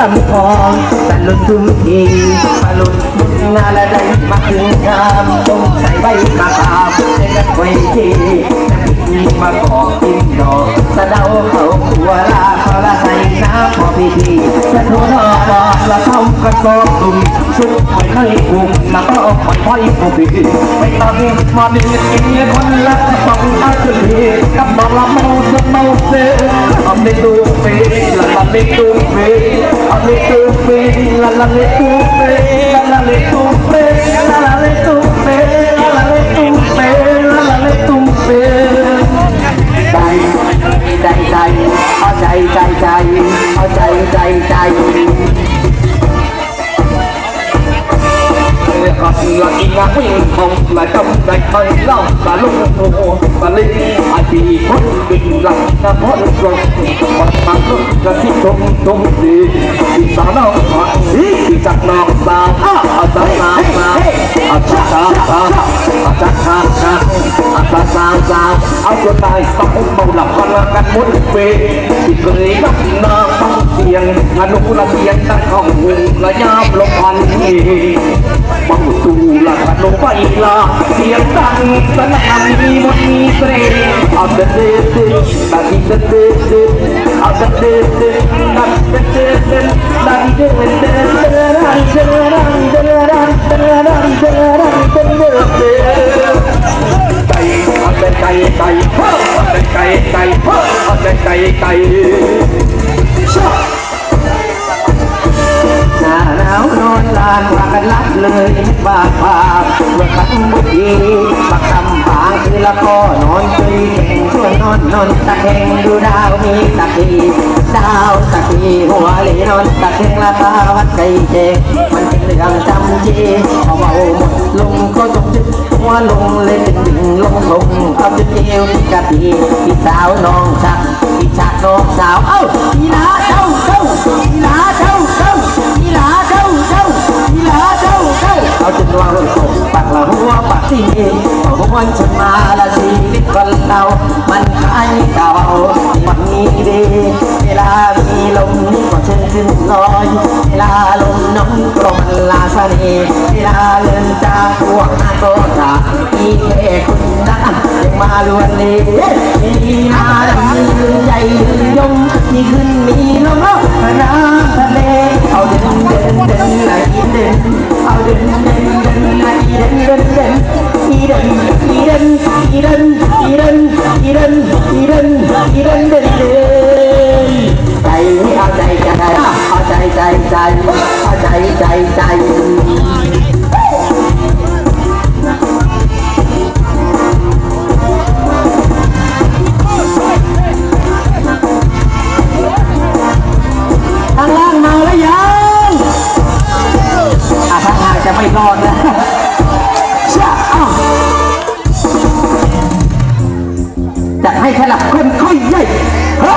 ลำพองตะลุนทุ่มทีตะลุนบุญงานอะไรมาถึงงามต้องใส่ใบมะขามในกระถวยทีน้ำพริกมาบอกกินดอกสะเดาเขาขัวลาเขาละใส่น้ำพอพิธีจะโทษบอดอกละเขากระสอบตุ่มชุดหอยไม่กุ้งแล้วก็หอยหอยกุ้งไม่ต้องมาดีกินคนละต้องอาชีพกับบอกละเมาจะเมาเสียเอาไม่ดูเฟละละไดูเฟเอาไม่ดูเฟ ละละไม่ดูเฟละละไม่ดูเฟละละไม่ดูเฟละละไม่ดูเฟละละไม่ดูเฟใจใจใจเอาใจใจใจเอาใจใจใจ ละอีงาวิ่งของละจำใจคอยเล่าละลุกโอ้ละลิอาจีคนวิ่งหลังนะพ้นกลงวัดบางลุกกระที่ตรงตรงดีที่สาวน้องขอที่จักน้องสาวอาจารย์มาอาจารย์สาวอาจารย์สาวอาจารย์สาวสาวเอาตัวตายต้องเมาหลับกันกันมุดเวที่เคยกับน้องต้องเสียงอนุละเสียงตั้งของหุ่นละยาบลงพันเอบังตูละ กันลงไปละเสียงดังสนั่นมีมนมีเสน่ห์เอาเด็ดเด็ด เลยบาปาเมื่อคำบุรีบักคำบางคือละก็นอนเคยแข่งชวนนอนนอนตะแคงดูดาวมีตะกีดาวตะกีหัวเหลนอนตะแคงละตาวัดใจเจมันเป็นเรื่องจำจีเอาเบาหมดลงก็จงจึกหัวลงเลยเป็นดิ่งลงลงเอาจะเจียวกะทีพี่สาวน้องชักพี่ชักน้องสาวเอ้าพี่ลาเจ้าเจ้า ที่เองของวันฉันมาละชีวิตคนเรา มันคล้ายเก่าวันนี้ดี เวลามีลมก็เชิญขึ้นลอย เวลาลมน้องกรมันลาสนีเวลาเลินจากพวกนาโตตาอีเอคุณนะยังมาลวนเลมีนาดำยืนใหญ่ยืนยงมีขึ้นมีลมน้ำทะเลเอา อะข้างล่างจะไม่รอดนะ ให้สลับคนคุยใหญ่ฮะ